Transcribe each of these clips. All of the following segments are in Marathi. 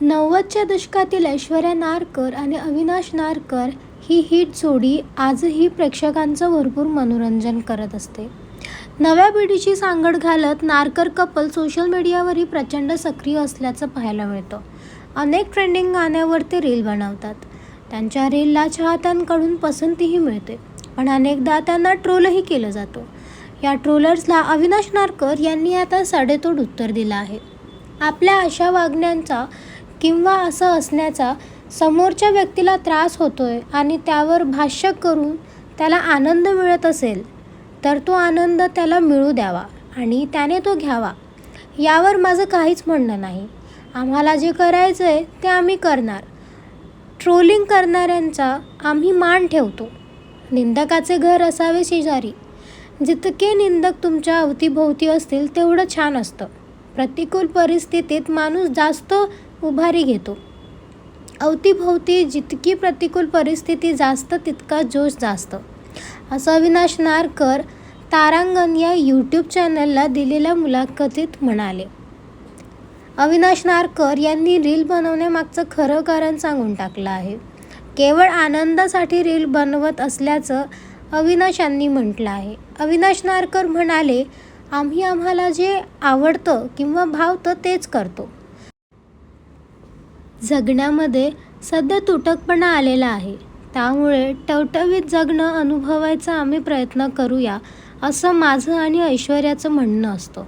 नव्वदच्या दशकातील ऐश्वर्या नारकर आणि अविनाश नारकर ही हिट जोडी आजही प्रेक्षकांचं भरपूर मनोरंजन करत असते. नव्या पिढीची सांगड घालत नारकर कपल सोशल मीडियावरही प्रचंड सक्रिय असल्याचं पाहायला मिळतं. अनेक ट्रेंडिंग गाण्यावर ते रील बनवतात. त्यांच्या रीलला चाहत्यांकडून पसंतीही मिळते पण अनेकदा त्यांना ट्रोलही केलं जातं. या ट्रोलर्सला अविनाश नारकर यांनी आता साडेतोड उत्तर दिलं आहे. आपल्या अशा वागण्यांचा किंवा असं असण्याचा समोरच्या व्यक्तीला त्रास होतोय आणि त्यावर भाष्य करून त्याला आनंद मिळत असेल तर तो आनंद त्याला मिळू द्यावा आणि त्याने तो घ्यावा. यावर माझं काहीच म्हणणं नाही. आम्हाला जे करायचं आहे ते आम्ही करणार. ट्रोलिंग करणाऱ्यांचा आम्ही मान ठेवतो. निंदकाचे घर असावे शेजारी. जितके निंदक तुमच्या अवतीभोवती असतील तेवढं छान असतं. प्रतिकूल परिस्थितीत माणूस जास्त उभारी घेतो. अवतीभोवती जितकी प्रतिकूल परिस्थिती जास्त तितका जोश जास्त. असं अविनाश नारकर तारांगण या यूट्यूब चॅनलला दिलेल्या मुलाखतीत म्हणाले. अविनाश नारकर यांनी रील बनवण्यामागचं खरं कारण सांगून टाकलं आहे. केवळ आनंदासाठी रील बनवत असल्याचं अविनाश यांनी म्हटलं आहे. अविनाश नारकर म्हणाले आम्ही आम्हाला जे आवडतं किंवा भावतं तेच करतो. जगण्यामध्ये सध्या तुटकपणा आलेला आहे. त्यामुळे टवटवीत जगणं अनुभवायचा आम्ही प्रयत्न करूया असं माझं आणि ऐश्वर्याचं म्हणणं असतं.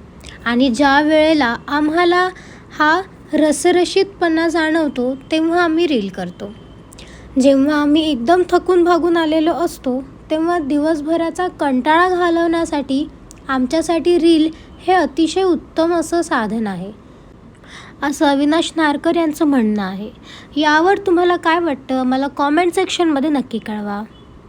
आणि ज्या वेळेला आम्हाला हा रसरशीतपणा जाणवतो तेव्हा आम्ही रील करतो. जेव्हा आम्ही एकदम थकून भागून आलेलो असतो तेव्हा दिवसभराचा कंटाळा घालवण्यासाठी आमच्यासाठी रील हे अतिशय उत्तम असं साधन आहे. असं अविनाश नारकर यांचं म्हणणं आहे. यावर तुम्हाला काय वाटतं? मला कॉमेंट सेक्शनमध्ये नक्की कळवा.